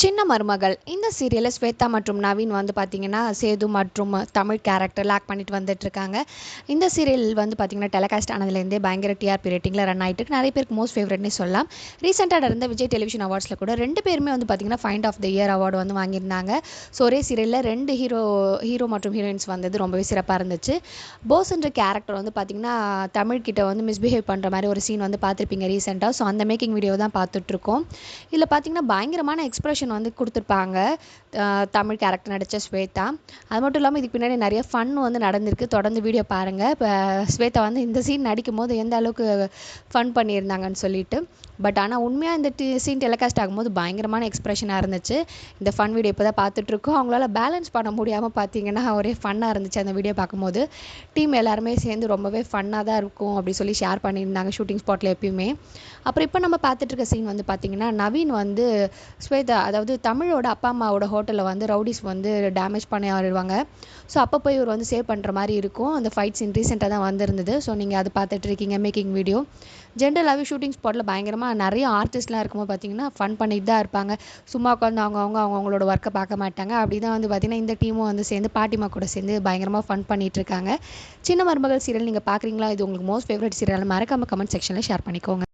சின்ன மருமகள். இந்த சீரியலில் ஸ்வேதா மற்றும் நவீன் வந்து பார்த்திங்கன்னா சேது மற்றும் தமிழ் கேரக்டரில் ஆக்ட் பண்ணிட்டு வந்துட்டுருக்காங்க. இந்த சீரியல் வந்து பார்த்திங்கன்னா டெலகாஸ்ட் ஆனதுலேருந்தே பயங்கர டிஆர்பி ரேட்டிங்கில் ரன் ஆகிட்டு இருக்கு நிறைய பேருக்கு மோஸ்ட் ஃபேவரட்னே சொல்லலாம். ரீசெண்டாக நடந்த விஜய் டெலிவிஷன் அவார்ட்ஸில் கூட ரெண்டு பேருமே வந்து பார்த்திங்கன்னா find of the year award வந்து வாங்கியிருந்தாங்க. ஸோ ஒரே சீரியலில் ரெண்டு ஹீரோ ஹீரோ மற்றும் ஹீரோயின்ஸ் வந்தது. ரொம்பவே சிறப்பாக இருந்துச்சு. போஸ்ன்ற கேரக்டர் வந்து பார்த்திங்கன்னா தமிழ்கிட்ட வந்து மிஸ்பிஹேவ் பண்ணுற மாதிரி ஒரு சீன் வந்து பார்த்துருப்பீங்க ரீசெண்டாக ஸோ அந்த மேக்கிங் வீடியோ தான் பார்த்துட்ருக்கோம் இதில் பார்த்திங்கன்னா பயங்கரமான எக்ஸ்பிரஷன் வந்து கொடுத்துருப்பாங்க. தமிழ் கேரக்டர் நடித்த ஸ்வேதா. அது மட்டும் இல்லாமல் இதுக்கு பின்னாடி நிறைய ஃபன் வந்து நடந்திருக்கு. தொடர்ந்து வீடியோ பாருங்கள் இப்போ ஸ்வேதா வந்து இந்த சீன் நடிக்கும் போது எந்த அளவுக்கு ஃபன் பண்ணியிருந்தாங்கன்னு சொல்லிட்டு. பட் ஆனால் உண்மையாக இந்த டி சீன் டெலிகாஸ்ட் ஆகும்போது பயங்கரமான எக்ஸ்பிரஷனாக இருந்துச்சு. இந்த ஃபன் வீடியோ இப்போ தான் பார்த்துட்ருக்கோம். அவங்களால பேலன்ஸ் பண்ண முடியாமல் பார்த்தீங்கன்னா ஒரே ஃபன்னாக இருந்துச்சு அந்த வீடியோ பார்க்கும்போது. டீம் எல்லாருமே சேர்ந்து ரொம்பவே ஃபன்னாக தான் இருக்கும் அப்படி சொல்லி ஷேர் பண்ணியிருந்தாங்க ஷூட்டிங் ஸ்பாட்டில் எப்பயுமே. அப்புறம் இப்போ நம்ம பார்த்துட்ருக்க சீன் வந்து பார்த்திங்கன்னா நவீன் வந்து ஸ்வேதா அதாவது தமிழோட அப்பா அம்மாவோட ஹோட்டலில் வந்து ரவுடிஸ் வந்து டேமேஜ் பண்ணி ஆடுவாங்க ஸோ அப்போ போய் இவர் வந்து சேவ் பண்ணுற மாதிரி இருக்கும். அந்த ஃபைட் சீன் ரீசெண்டாக தான் வந்திருந்தது. ஸோ நீங்கள் அது பார்த்துட்டு இருக்கீங்க மேக்கிங் வீடியோ ஜென்ரலாகவே ஷூட்டிங் ஸ்பாட்டில் பயங்கரமாக நிறைய ஆர்டிஸ்ட்லாம் இருக்கும்போது பார்த்தீங்கன்னா ஃபன் பண்ணிட்டு தான் இருப்பாங்க. சும்மா உட்காந்து அவங்க அவங்க அவங்களோட ஒர்க்கை பார்க்க மாட்டாங்க. அப்படி தான் வந்து பார்த்திங்கன்னா இந்த டீமும் வந்து சேர்ந்து பாட்டிமா கூட சேர்ந்து பயங்கரமாக ஃபன் பண்ணிகிட்டு இருக்காங்க. சின்ன மருமகள் சீரியல் நீங்கள் பார்க்குறீங்களா? இது உங்களுக்கு மோஸ்ட் ஃபேவரட் சீரியல் மறக்காமல் கமெண்ட் செக்ஷனில் ஷேர் பண்ணிக்கோங்க.